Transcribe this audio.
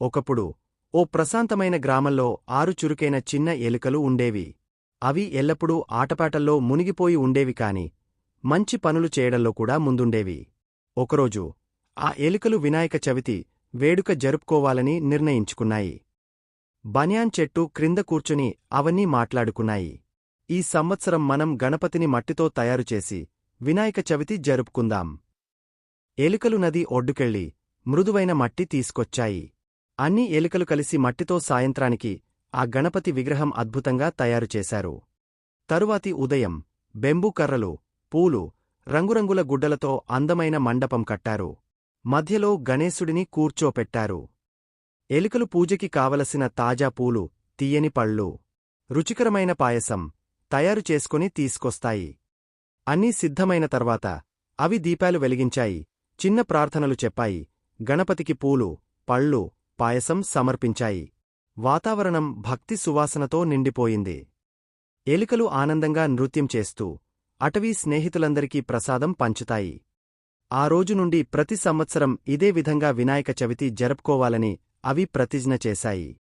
ఒకప్పుడు ఓ ప్రశాంతమైన గ్రామంలో ఆరు చురుకైన చిన్న ఎలుకలు ఉండేవి. అవి ఎల్లప్పుడూ ఆటపాటల్లో మునిగిపోయి ఉండేవి కాని మంచి పనులు చేయడంలో కూడా ముందుండేవి. ఒకరోజు ఆ ఎలుకలు వినాయక చవితి వేడుక జరుపుకోవాలని నిర్ణయించుకున్నాయి. బనియాన్ చెట్టు క్రింద కూర్చుని అవన్నీ మాట్లాడుకున్నాయి. ఈ సంవత్సరం మనం గణపతిని మట్టితో తయారుచేసి వినాయక చవితి జరుపుకుందాం. ఎలుకలు నది ఒడ్డుకెళ్ళి మృదువైన మట్టి తీసుకొచ్చాయి. అన్ని ఎలుకలు కలిసి మట్టితో సాయంత్రానికి ఆ గణపతి విగ్రహం అద్భుతంగా తయారుచేశారు తరువాతి ఉదయం బెంబూ కర్రలు పూలు రంగురంగుల గుడ్డలతో అందమైన మండపం కట్టారు. మధ్యలో గణేశుడిని కూర్చోపెట్టారు. ఎలుకలు పూజకి కావలసిన తాజా పూలు తీయని పళ్ళు రుచికరమైన పాయసం తయారు చేసుకుని తీసుకొస్తాయి. అన్నీ సిద్ధమైన తర్వాత అవి దీపాలు వెలిగించాయి. చిన్న ప్రార్థనలు చెప్పాయి. గణపతికి పూలు పళ్ళు పాయసం సమర్పించాయి. వాతావరణం భక్తి సువాసనతో నిండిపోయింది. ఎలుకలు ఆనందంగా నృత్యం చేస్తూ అటవీ స్నేహితులందరికీ ప్రసాదం పంచుతాయి. ఆ రోజు నుండి ప్రతి సంవత్సరం ఇదే విధంగా వినాయక చవితి జరుపుకోవాలని అవి ప్రతిజ్ఞ చేశాయి.